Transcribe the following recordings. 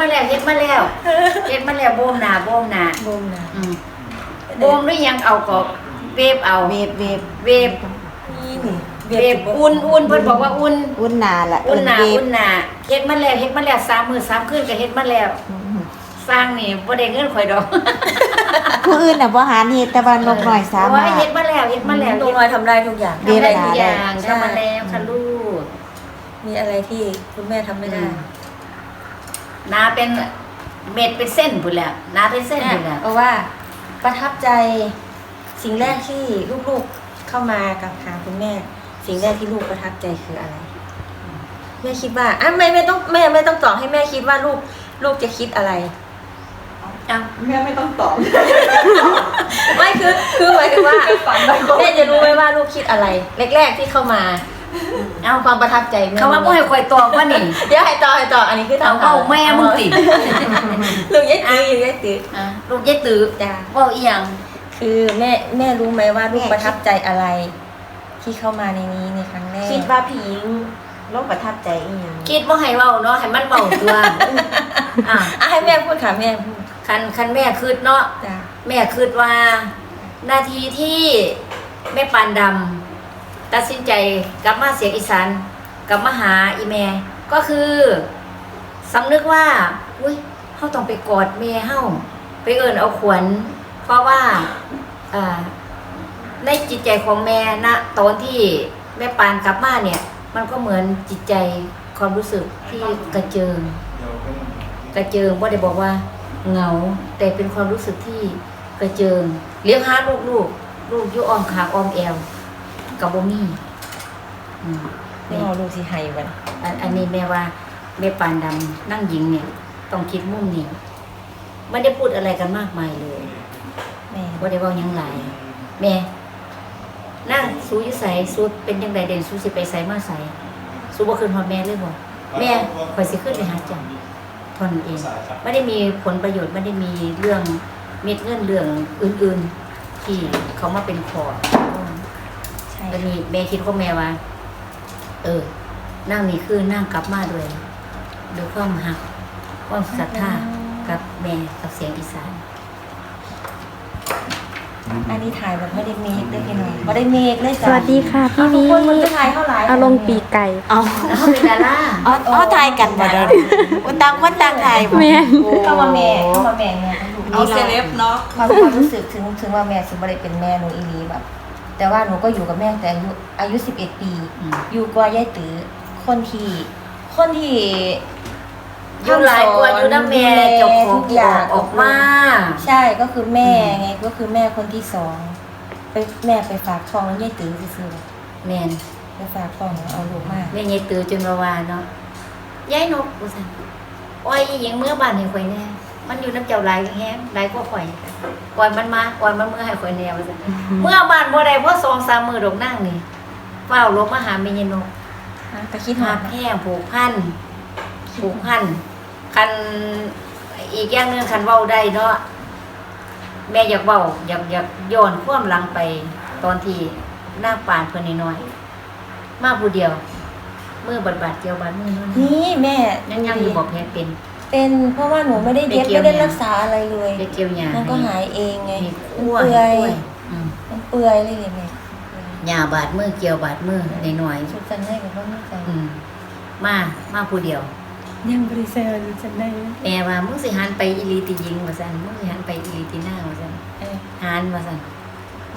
มาแล้วเฮ็ดมาแล้วเฮ็ดมาแล้วโบมหน้าโบมหน้าบ่มนะอืมโบมหรือยังเอาก็เวฟเอาเวฟเวฟเวฟนี่นี่เวฟอุ่นอุ่นเพิ่นบอกว่าอุ่นอุ่นหนาละอุ่นหนาเวฟอุ่นหนาเฮ็ดมาแล้วเฮ็ดมาแล้วสามมื้อสามคืนก็เฮ็ดมาแล้วอืมสร้างนี่บ่ได้เงินข่อยดอกผู้อื่นน่ะบ่หารเฮ็ดแต่ว่านกน้อยสาโอ้มารถยเฮ็ดมาแล้วเฮ็ดมาแล้วลูกน้อยทำได้ทุกอย่างเรียนทำได้เวลาทุกอย่างได้ ทำมาแล้วค่ะลูก มีอะไรที่คุณแม่ทำไม่ได้ อืม นาเป็นเม็ดเป็นเส้นพุ่นแหละนาเป็นเส้นพุ่นแหละเพราะว่าประทับใจสิ่งแรกที่ลูกๆเข้ามากับหาคุณแม่ สิ่งแรกที่ลูกประทับใจคืออะไร แม่คิดว่าอะไม่ไม่ต้องแม่ไม่ต้องตอบให้แม่คิดว่าลูกลูกจะคิดอะไรเอ้าแม่ไม่ต้องตอบ ไม่คือคือหมายถึงว่าฝันไปก่อนแม่จะรู้ไหมว่าลูกคิดอะไร แรกๆที่เข้ามา เอ้าความประทับใจแม่เขาว่าบ่ให้ข่อยตอบว่านี่เดี๋ยวให้ต่อให้ต่ออันนี้คือเอาถามเว้าแม่มึงติลูกยัดตื้ออยู่ยัดตื้ออะลูกยายตื้อจ้าเว้าอีหยังคือแม่แม่รู้ไหมว่าลูกประทับใจอะไร ที่เข้ามาในนี้ในครั้งแรกคิดว่าพี่หญิงลงประทับใจอีหยังคิดบ่ให้เว้าเนาะให้มันเว้าตัวอะอะให้แม่พูดค่ะแม่พูดคันคันแม่คิดเนาะจ้าแม่คิดว่า นาทีที่แม่ปานดำ ตัดสินใจกลับมาเสียงอีสานกลับมาหาอีแม่ก็คือสำนึกว่าอุ้ยเฮาต้องไปกอดแม่เฮาไปเอินเอาขวัญเพราะว่าในจิตใจของแม่ณตอนที่แม่ปานกลับมาเนี่ย มันก็เหมือนจิตใจความรู้สึกที่กระเจิง กระเจิงว่าได้บอกว่าเหงา แต่เป็นความรู้สึกที่กระเจิง เลี้ยงหาลูกลูกลูกยู่อ้อมขาอ้อมแอว กับบ่มีอืมไม่นี่เอาลูกสิให้มันอันอันนี้แม่ว่าแม่ปานดำนั่งหญิงเนี่ย ต้องคิดมุมนี้ไม่ได้พูดอะไรกันมากมายเลยแม่ ว่าได้เว่าหยังหลายแม่ นั่งสู้อยุใสสู้เป็นยังไงเด่นสู้สิไปใสมาใสสู้บ่คืนฮอดแม่เลยบ่แม่ข่อยสิขึ้นไปหาจังเทานนเอง ไม่ได้มีผลประโยชน์ไม่ได้มีเรื่องเม็ดเงินเรื่องอื่นๆ ที่เขามาเป็นขอดใช่ ก็มีแม่คิดว่าแม่ว่า เออ นั่งนี่คือนั่งกลับมาด้วยด้วยความหักความศรัทธากับแม่กับเสียงอีสาน อันนี้ถ่ายแบบไม่ได้เมคได้พี่น้องไม่ได้เมคเลยสจ้ะวัสดีค่ะอ้าพี่ววีคนมันจะถ่ายเท่าไหร่อารมณ์ปีไก่เอาแล้วเขาเป็นดาราเอาเอาทายกันบ่ได้อุตังคนต่างทายบ่แม่นเข้ามาแม่เข้ามาแม่เนี่ยลูกเอาเซเลบเนาะความความรู้สึกถึงถึงว่าแม่สิบ่ได้เป็นแม่หนูอีหลีแบบ แต่ว่าหนูก็อยู่กับแม่ตั้งแต่อายุอายุ11ปี อืม อยู่กว่ายายตือคนที่คนที่อยู่หลายกว่าอยู่น้ำแม่เจ้าของทุกอย่างออกมา ใช่ก็คือแม่ไงก็คือแม่คนที่สองไปแม่ไปฝากท้องแล้วยายตือซื่อแม่นๆไปฝากท้องแล้วเอาลูกมาแม่ยายตือจนมาวาเนาะยายนกกูสั่นอ้อยอีหยังเมื่อบ้านให้ข่อยแน่ มันอยู่น้ำเจ้าหลายแฮงหลายกว่าข่อยก่อนมันมาก่อนมันเมื่อให้ข่อยแน่ว่าซั่นเมื่อบ้านบ่ได้เพราะสองสามมื้อดอกนั่งนี่เฝ้าลบมาหาแม่ยายนกฮะไปคิดหาหักแห้งผูกพันผูกพันคันอีกอย่างหนึงคันเว้าได้เนาะแม่อยากเว้าอยากอยากย้อนความหลังไปตอนที่นางปานเพิ่นน้อยๆมาผู้เดียวมือบาดบาดเจียวบาดมือเนาะนี่แม่ยังยังอยู่บอกแพ้เป็น เป็นเพราะว่าหนูไม่ได้เย็บไปเกี่ยวไม่ได้ยารักษาอะไรเลยไปเกี่ยวหญ้ามันก็หายเองไงให้มันคั่วเปื่อยให้คั่วอืมมันเปื่อยเลยเนี่ยแม่หญ้าบาดมือเกี่ยวบาดมือน้อยชุดจันให้กับพ่อแม่ใจๆอืมมามาผู้เดียวยังบริเซลจะได้แม่ว่ามึงสิหันไปอีหลีติยิงว่าซั่นมึงสิหันไปอีหลีตินางว่าซั่นเออหันว่าซั่น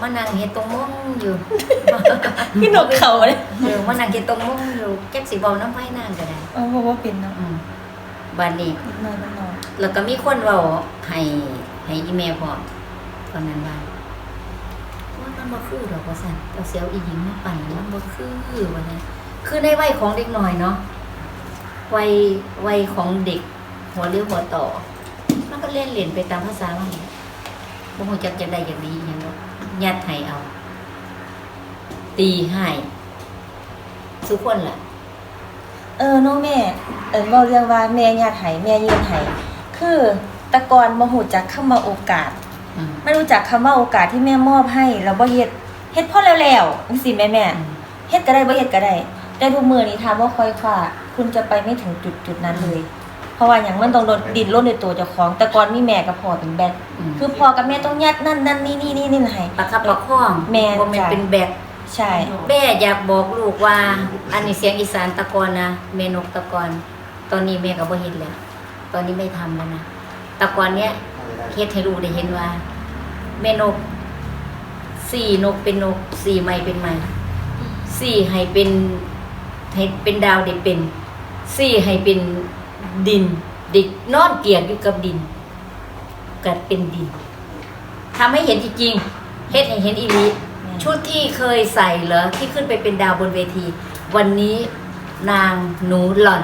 มานั่งเฮ็ดตรงมุ้งอยู่พี่นกเขาเลยเออมานั่งเฮ็ดตรงมุ้งอยู่จักสิเว้าน้ำไผนางก็ได้เออเพราะว่าเป็นเนาะ อืมบัดนี้นอนมันนอนแล้วก็มีคนเว้าให้ให้อีแม่พร้อมตอนนั้นว่าว่ามันบ่คือดอกว่าซั่นเอาเสียวอีหญิงมาปั่นมันบ่คือว่าซั่นคือในวัยของเด็กน้อยเนาะวัยวัยของเด็ก หัวเรือหัวต่อ มันก็เล่นเล่นไปตามภาษามันบ่ฮู้จักจะได้อย่างดีอหยังดอกยัดให้เอา ตีให้ทุกคนล่ะ เออเน้องแม่ เออเราเรื่องว่าแม่ญาติไห้แม่ยืนไห้คือแตะกอนมาหูจักคำว่าโอกาสอืมไม่รู้จักคำว่าโอกาสที่แม่มอบให้แล้วบ่เฮ็ดเฮ็ดพอแล้วๆจังซี่แม่แม่อืมเฮ็ดก็ได้บ่เฮ็ดก็ได้ แต่ทุกมื้อนี้ถามว่าค่อยคว้าคุณจะไปไม่ถึงจุดจุดนั้นเลย เพราะว่าอย่างมันต้องโดนดินร่นในตัวเจ้าของแต่ก่อนมีแม่กับพ่อเป็นแบกมคือพ่อกับแม่ต้องยัดนั่นนั่นนี่นี่นี่นี่ให้ประคับประคองแม่บ่แม่นจ้ะเป็นแบก ใช่ แม่อยากบอกลูกว่า อันนี้เสียงอีสานตะกอนนะเมนกตะกอนตอนนี้แม่ก็บ่เฮ็ดแล้วตอนนี้ไม่ทำแล้วนะตะกอนเนี้ยเฮ็ดให้ลูกได้เห็นว่า แม่นกสี่นกเป็นนกสี่ไม้เป็นไม้สี่ให้เป็นให้เป็นดาวได้เป็นสี่ให้เป็นดินเด็กนอนเกลียกอยู่กับดินกัดเป็นดินทำให้เห็นจริงๆเฮ็ดให้เห็นอีหลี ชุดที่เคยใส่เหรอที่ขึ้นไปเป็นดาวบนเวที วันนี้นางหนูหล่อน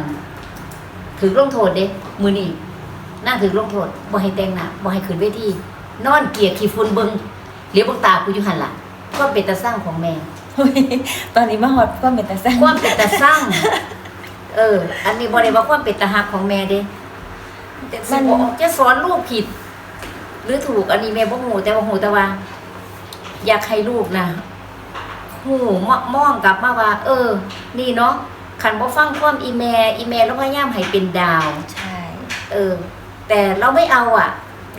ถือลงโทษเด้มือนี่นางถือลงโทษบ่ให้แต่งหน้าบ่ให้ขึ้นเวทีนอนเกลียกขี้ฝุ่นเบิงเหลียวเบังตากูอยู่หันล่ะก็เป็นตาสร้างของแม่ตอนนี้มาฮอดก็เป็นตาแซ่ความเป็นตาสร้าง เออ อันนี้บ่ได้ว่าความเป็นตาหักของแม่เด้แต่สิบอกจะสอนลูกผิด หรือถูกอันนี้แม่บ่ฮู้แต่ว่าฮู้แต่ว่า อยากให้ลูกนะหูมมองกลับมาว่า เออ นี่เนาะขันบ่ฟังความอีแม่อีแม่แล้วพยายามให้เป็นดาว ใช่ เออ แต่เราไม่เอาอะ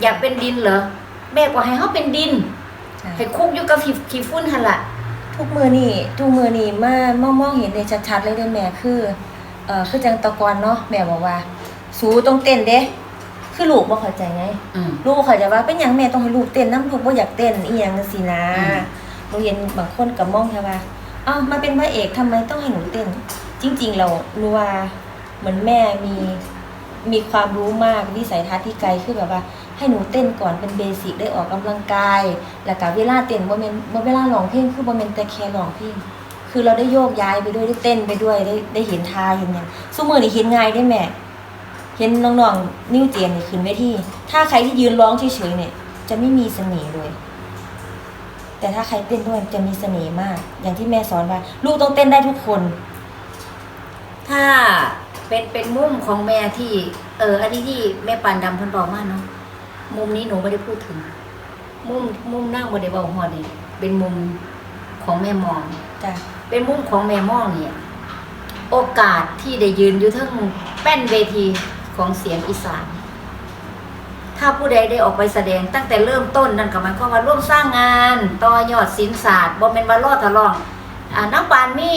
อยากเป็นดินเหรอแม่ก็ให้เขาเป็นดินใช่ให้คุกอยู่กับขี้ขี้ฝุ่นหั่นล่ะทุกมือนี่ทุกมือนี่มามองมองเห็นได้ชัดๆเลยเด้อแม่คือ เอ่อคือจังตะกอนเนาะแม่บอกว่า สูต้องเต้นเด้ คือลูกบ่เข้าใจไง อืม ลูกเข้าใจว่าเป็นหยังแม่ต้องให้ลูกเต้นน้ำลูกบ่อยากเต้นอีหยังจังซี่นะอืม หนูเห็นบางคนก็มองแค่ว่าอ้าวมาเป็นพระเอกทำไมต้องให้หนูเต้น จริง ๆ เราหนูว่าเหมือนแม่มีมีความรู้มากวิสัยทัศน์ที่ไกลคือแบบว่า ให้หนูเต้นก่อนเป็นเบสิกได้ออกกำลังกาย แล้วก็เวลาเต้นบ่แม่นบ่เวลาร้องเพลงคือบ่แม่นแต่แค่ร้องเพลงคือเราได้โยกย้ายไปด้วยได้เต้นไปด้วยได้ได้เห็นท่าเห็นหยังซุมื้อนี้เห็นง่ายได้แม่ เห็นน้องๆนิ้วเจียนนี่ขึ้นเวทีถ้าใครที่ยืนร้องเฉยๆเนี่ย จะไม่มีเสน่ห์เลย แต่ถ้าใครเต้นด้วยจะมีเสน่ห์มาก อย่างที่แม่สอนว่าลูกต้องเต้นได้ทุกคน ถ้าเป็นเป็นมุมของแม่ที่ เอออันนี้ที่แม่ปานดำเพิ่นบอกมาเนาะมุมนี้หนูไม่ได้พูดถึง มุมมุมนั่งบ่ได้เว้าฮอดนี่เป็นมุมของแม่มอง จ้ะ เป็นมุมของแม่มองเนี่ย โอกาสที่ได้ยืนอยู่เทั้งแป้นเวที ของเสียงอีสาน ถ้าผู้ใดได้ออกไปแสดงตั้งแต่เริ่มต้นนั่นก็หมายความว่าร่วมสร้างงานต่อยอดศิลศาสตร์บ่แม่นว่าล่อทะลองอ่าน้องปานมี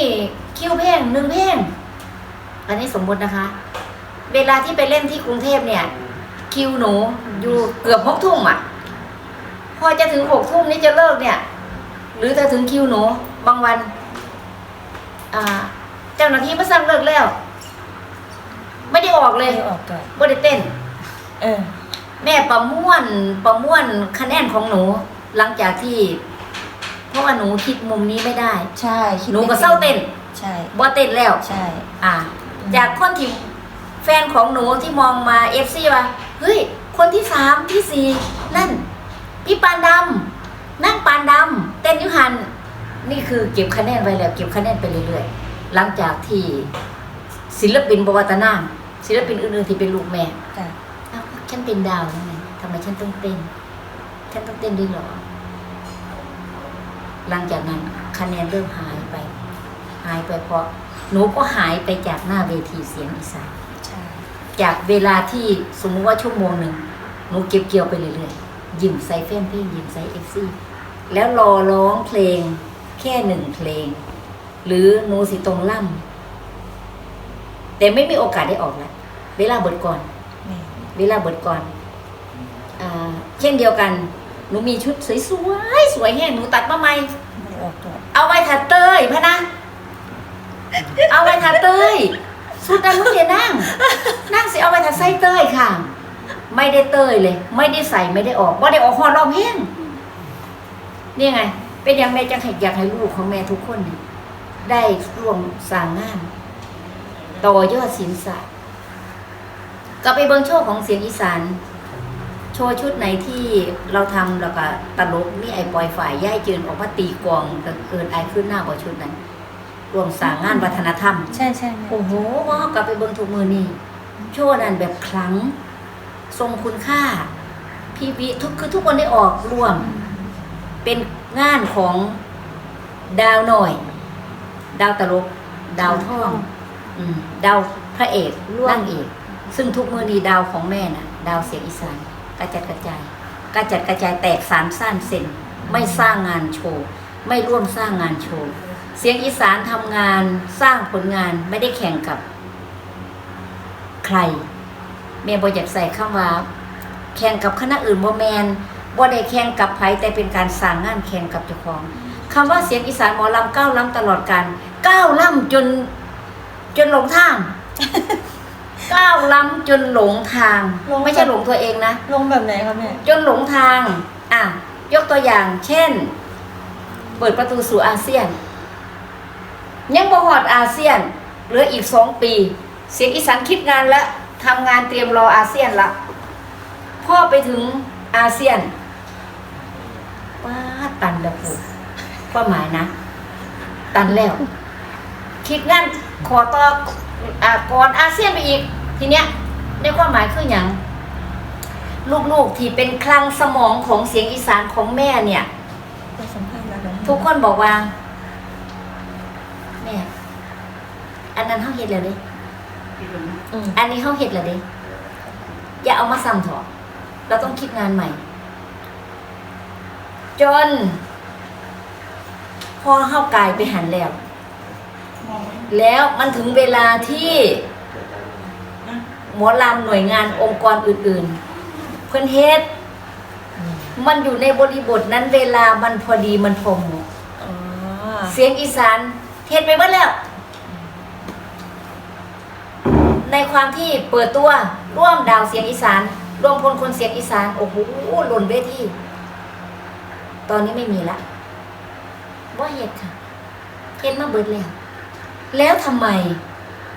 คิวเพลงหนึ่งเพลงอันนี้สมมตินะคะ เวลาที่ไปเล่นที่กรุงเทพเนี่ย คิวหนูอยู่เกือบหกทุ่มอะ พอจะถึงหกทุ่มนี้จะเลิกเนี่ย หรือถ้าถึงคิวหนูบางวัน อ่า เจ้าหน้าที่มาสั่งเลิกแล้ว ไม่ได้ออกเลยไม่ออกก่อนไม่ได้เต้น เออ แม่ประมวลประมวลคะแนนของหนู หลังจากที่ เพราะว่าหนูคิดมุมนี้ไม่ได้ ใช่คิดหนูก็เศร้าเต้นใช่ บ่เต้นแล้ว ใช่ อ่าจากคนที่แฟนของหนูที่มองมาเอฟซีว่าเฮ้ย คนที่สามที่สี่นั่น พี่ปานดำนั่งปานดำเต้นอยุหัน นี่คือเก็บคะแนนไว้แล้ว เก็บคะแนนไปเรื่อยๆ หลังจากที่ ศิลปินบวตนามศิลปินอื่นๆที่เป็นลูกแม่จ้ะเอ้าฉันเป็นดาวนั่นไงทำไมฉันต้องเต้น ฉันต้องเต้นด้วยเหรอ หลังจากนั้นคะแนนเริ่มหายไป หายไปเพราะหนูก็หายไปจากหน้าเวทีเสียงอีสานใช่จากเวลาที่สมมติว่าชั่วโมงหนึ่งหนูเก็บเกี่ยวไปเรื่อยๆยิ้มใส่แฟนเพลงยิ้มใส่เอฟซีแล้วรอร้องเพลงแค่หนึ่งเพลง หรือหนูสิตรงล่ำ แต่ไม่มีโอกาสได้ออกแล้วเวลาเบิดก่อน เวลาเบิดก่อนเช่นเดียวกันหนูมีชุดสวยๆสวยแห้งหนูตัดมาใหม่เอาไว้ถัดเตยพะนะเอาไว้ถัดเตยสุดนั้นมึงอย่านั่ง นั่งสิเอาไว้ถัดไส้เตยค่ะ ไม่ได้เตยเลย ไม่ได้ใส่ไม่ได้ออกว่าได้ออกหอรอบแห้งนี่ไง เป็นอย่างแม่จะให้อยากให้ลูกของแม่ทุกคน ได้ร่วมสร้างงาน ต่อยอดศิลศาสตร์ก็ไปเบิ่งโชว์ของเสียงอีสาน โชว์ชุดไหนที่เราทำแล้วก็ตลกมีไอ้ปล่อยฝ่ายย่ายจืนออกมาตีกลองก็เกินไอายขึ้นหน้ากว่าชุดนั้นรวมสร้างงานวัฒนธรรม ใช่ใช่แม่โอ้โหว่าเขากลับไปเบิ่งทุกมือนี่โชว์นั้นแบบคลังทรงคุณค่า พี่วิทุกคือทุกคนได้ออกร่วม เป็นงานของดาวหน่อย ดาวตลก ดาวท่องอืม ดาวพระเอกร่วมนางเอก ซึ่งทุกมือนีดาวของแม่น่ะ ดาวเสียงอีสานกระจัดกระจายกระจัดกระจายแตกสารสั้นเส้นไม่สร้างงานโชว์ ไม่ร่วมสร้างงานโชว์ เสียงอีสานทำงานสร้างผลงานไม่ได้แข่งกับ ใครแม่บอยากใส่คำว่า แข่งกับคณะอื่นบ่แมนบ่ได้แข่งกับไผแต่เป็นการสร้างงานแข่งกับเจ้าของคำว่าเสียงอีสานหมอลำก้าวล้ำตลอดการก้าวล้ำจน จนหลงทาง ก้าวล้ำจนหลงทาง หลง ไม่ใช่หลงตัวเองนะ ลงแบบไหนคะแม่ จนหลงทาง อะ ยกตัวอย่าง เช่น เปิดประตูสู่อาเซียน ยังบ่ฮอดอาเซียน เหลืออีกสองปี เสียงอีสานคิดงานและทำงานเตรียมรออาเซียนละ พ่อไปถึงอาเซียนว้าดตันแล้วปูความหมายนะ ตันแล้ว คิดงานขอต่ออ่าก่อนอาเซียนไปอีก ทีเนี้ยในความหมายคืออย่างลูกๆที่เป็นคลังสมองของเสียงอีสานของแม่เนี่ยไปสัมภาษณ์แล้วกันทุกคนบอกว่าแม่อันนั้นเขาเห็ดแล้วเด้อืมอันนี้เขาเห็ดแล้วเด้อย่าเอามาซ้ำเถอะเราต้องคิดงานใหม่ จน พอเข้ากายไปหันแล้ว แล้วมันถึงเวลาที่หมอลำหน่วยงานองค์กรอื่น ๆ เพื่อนเฮ็ดมันอยู่ในบริบทนั้นเวลามันพอดีมันพอเหมาะอ๋อเสียงอีสานเฮ็ดไปเบิดแล้ว ในความที่เปิดตัวร่วมดาวเสียงอีสานรวมพลคนเสียงอีสานโอ้โหหล่นเวทีตอนนี้ไม่มีละว่าเฮ็ดค่ะเฮ็ดมาเบิดแล้ว แล้วทำไม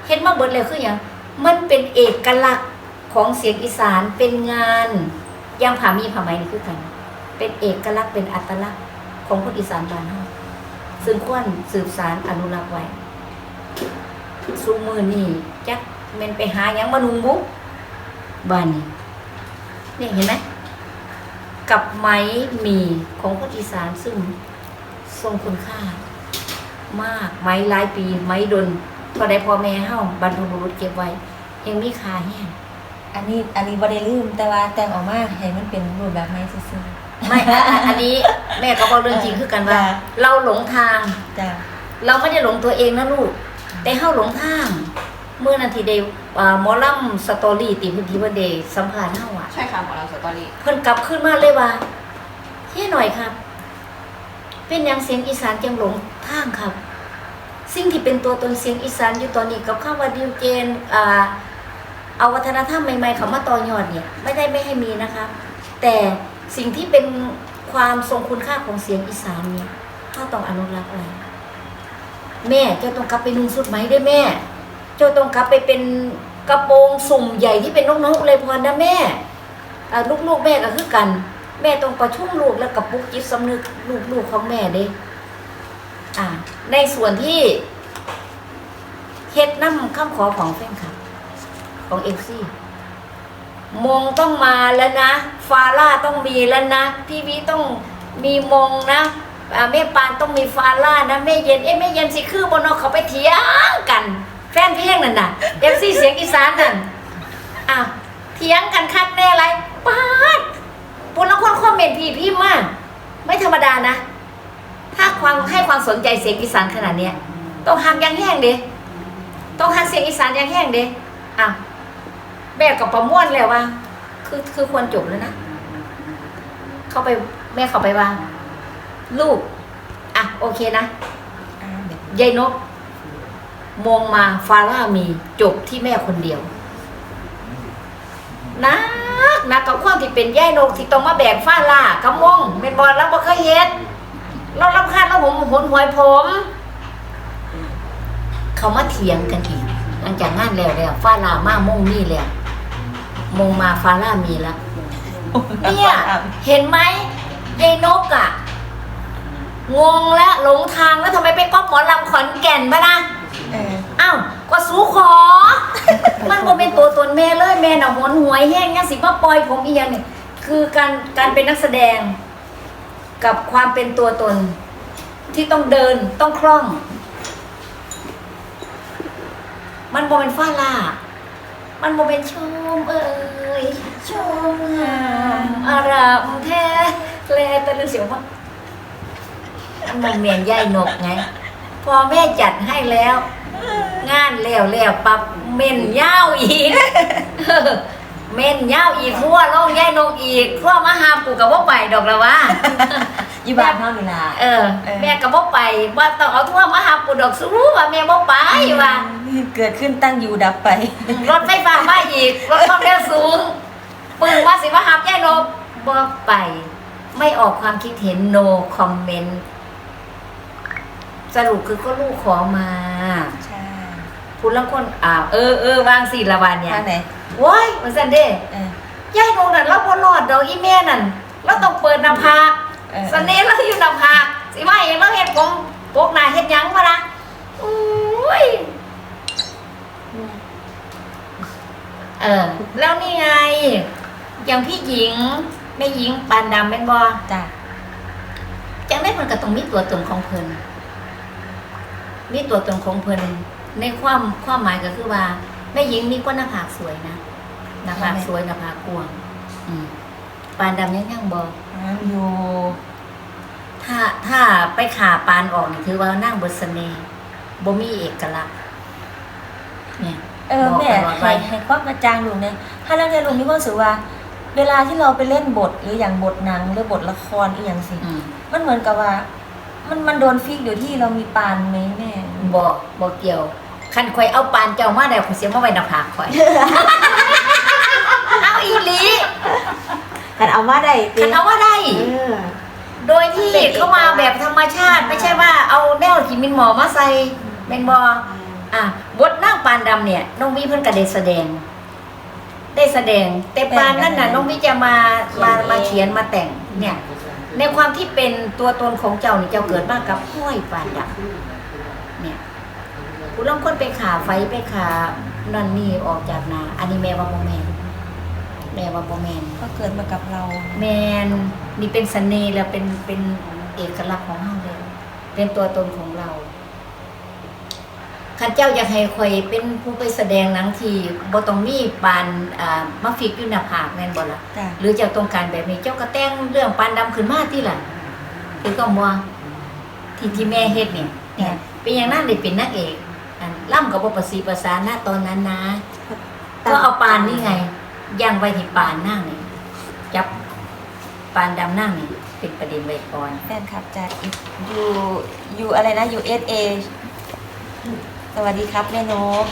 เฮ็ดมาเบิดแล้วคืออย่างมันเป็นเอกลักษณ์ของเสียงอีสานเป็นงานยังผามีผาไหมนี่คือกัน เป็นเอกลักษณ์เป็นอัตลักษณ์ของคนอีสานบ้านเฮาซึ่งควรสืบสารอนุรักษ์ไว้ซูมือนี่จักแมันไปหายังมานุงบุบ้านนี้นี่เห็นไหมกับไม้มีของคนอีสานซึ่งทรงคุณค่า มาก ไม้หลายปี ไม้ดนพอได้พ่อแม่เฮาบรรพบุรุษเก็บไว้ ยังมีค่าแห้งอันนี้อันนี้บ่ได้ลืมแต่ว่าแต่งออกมาให้มันเป็นรูปแบบไม้ซื่อไม่อันอันอันนี้แม่ก็บอกเรื่องจริงคือกันว่าจ้ะเราหลงทางๆจ้ะเราไม่ได้หลงตัวเองนะลูก แต่เฮาหลงทางเมื่อนาทีเดอ่าหมอลัมสตอรี่ติพื้นที่วันเดย์สัมภาษณ์เฮาอะใช่ค่ะหมอเราสตอรี่เพิ่นกลับขึ้นมาเลยว่าเฮ้หน่อยครับ เป็นหยังเสียงอีสานจังหลงทางครับ สิ่งที่เป็นตัวตนเสียงอีสานอยู่ตอนนี้กับคำว่าดิวเจนอ่าเอาวัฒนธรรมใหม่ๆเขามาต่อยอดเนี่ย ไม่ได้ไม่ให้มีนะคะแต่สิ่งที่เป็นความทรงคุณค่าของเสียงอีสานเนี่ยถ้าต้องอนุรักษ์ไว้แม่เจ้าต้องกลับไปนุ่งสุดไหมได้แม่ เจ้าต้องกลับไปเป็นกระโปรงสุ่มใหญ่ที่เป็นน้องๆอุไรพรนะแม่ลูกๆแม่ก็คือกัน แม่ต้องประชุมลูกแล้วกับปลุกจิตสำนึกลูกๆของแม่เด้อ่า ในส่วนที่เฮ็ดน้ำข้ามขอของแฟนคลับ ของเอฟซีมงต้องมาแล้วนะ ฟาร่าต้องมีแล้วนะ พี่วิต้องมีมงนะแม่ปานต้องมีฟาร่านะแม่เย็นเอ้แม่เย็นสิคือบนเอาเขาไปเถียงกัน แฟนเพลงนั่นน่ะเอฟซีเสียงอีสานนั่นอ้าวเถียงกันคักแน่ไรปาด ปุ่นละคนคอมเมนต์พี่พี่มาก ไม่ธรรมดานะ ถ้าความให้ความสนใจเสียงอีสานขนาดเนี้ยต้องหักอยังแห้งเด้ต้องหักเสียงอีสานอยังแห้งเด้อ้าวแม่กับประมวลแล้วว่า คือคือควรจบแล้วนะเข้าไปแม่เข้าไปว่า ลูก อะ โอเคนะยายนกมองมาฟาร่ามีจบที่แม่คนเดียว กนักกับความที่เป็นยายนกที่ต้องมาแบกฟาร่ากระมงเป็นบอลเราบ่เคยเห็นเราลำคาญเราผมหนหวยผม เขามาเถียงกันอีกหลังจากงานแล้วแล้วฟาร่ามามงนี่แล้วมงมาฟาร่ามีแล้วเนี่ยเห็นไหมยายนกอะงงแล้วหลงทางแล้วทำไมไปก๊อปหมอลำขอนแก่นบ้านะ เออ อ้าวก็สู้ขอ มันก็เป็นตัวตนแม่เลยแม่น่ะหวนหวยแห้งยังสิมาปล่อยผมอีกอย่างนี่คือการการเป็นนักแสดง กับความเป็นตัวตน ที่ต้องเดินต้องคล่อง มันบ่เป็นฟ้าล่ามันโมเป็นชมเอ้ยชมงามอารามแท้แลแตะลึงเสียงว่าอันโมเมนย่ายนกไง พอแม่จัดให้แล้ว งานแล้วแล้วปับเม่นยาวอีกเม่นยาวอีกทั่วโลกย่ายนกอีกทั่วมาหาปูกับว่าไปดอกละวะอยู่บ้านเฮานี่ล่ะเออเออ แม่ก็บ่ไปว่าต้องเอาทั่วมาหาปูดอกสู้ว่าแม่บ่ไปว่าเกิดขึ้นตั้งอยู่ดับไป รถไฟฟ้ามาอีกรถความเร็วสูงปึงว่าสิมาหาย่ายนกบ่ไป ไม่ออกความคิดเห็น no comment สรุปคือก็ลูกขอมาใช่ พูดแล้วคนอ้าวเออเออวางสิละวันเนี่ยทางไหนโว้ยมันสันเด้เออยายนกนั่นเราบ่รอดดอกอีแม่นั่นเราต้องเปิดหน้าผากเออเสน่ห์เราอยู่หน้าผากสิว่าเองเราเฮ็ดผมปกหน้าเฮ็ดหยังวะนะอุ้ยเออ แล้วนี่ไง อย่างพี่หญิงแม่หญิงปานดำแม่นบ่จ้ะจังได้มันก็ต้องมีตัวตนของเพิ่นมีตัวตนของเพิ่น ในความความหมายก็คือว่าแม่หญิงมีก้นหน้าผากสวยนะหน้าผากสวยหน้าผากกว้างอืมปานดำยังยังบ่อ้าวอยู่ถ้าถ้าไปขาปานออกนี่ถือว่านั่งบนเสน่ห์บ่มีเอกลักษณ์เนี่ยเออบอกแม่ตลอดให้ว่าให้ความกระจ่างลุงเนี่ยถ้าแล้วเนี่ยลุงมีความรู้สึกว่า เวลาที่เราไปเล่นบทหรืออย่างบทหนังหรือบทละครอีกอย่างสิอืมมันเหมือนกับว่า มันมันโดนฟิกอยู่ที่เรามีปานไหมแม่บ่บ่เกี่ยว คันข่อยเอาปานเจ้ามาได้ข่อยเสียมาไว้หน้าผากข่อย เอาอีหลีกันเอามาได้ติคันเอาว่าได้ เออ โดยที่เข้ามาแบบธรรมชาติ ไม่ใช่ว่าเอาแนวที่มินหมอมาใส่แม่นบ่อะบทนั่งปานดำเนี่ยน้องวิเพิ่นก็ได้แสดง ได้แสดง แต่ปานนั่นน่ะน้องวิจะมามามาเขียนมาแต่งเนี่ย ในความที่เป็นตัวตนของเจ้านี่เจ้าเกิดมากับห้อยปานดำเนี่ยผู้ลางคนไปขาไฟไปขานั่นนี่ออกจากนาอันนี้แม่ว่าบ่แม่นแม่ว่าบ่แม่นก็เกิดมากับเรา แมนนี่เป็นเสน่ห์แล้วเป็นเป็นเอกลักษณ์ของเราเลยเป็นตัวตนของเรา ข้าเจ้าอยากให้คอยเป็นผู้ไปแสดงหนังทีบ่ต้องมีปานอ่ามาฟิกอยู่หน้าผากแม่นบ่ล่ะจ้ะหรือเจ้าต้องการแบบนี้เจ้าก็แต่งเรื่องปานดำขึ้นมาที่ล่ะคือก็ว่าที่ที่แม่เฮ็ดเนี่ยเนี่ยเป็นอย่างนั้นเลยเป็นนางเอกอันล่ำกับบ่ประสีประสานนะตอนนั้นนะ ก็เอาปานนี่ไงย่างไว้ที่ปานนั่งนี่จับปานดำนั่งนี่เป็นประเด็นไว้ก่อน แฟนคลับจากอยู่อยู่อะไรนะ USA สวัสดีครับแม่นก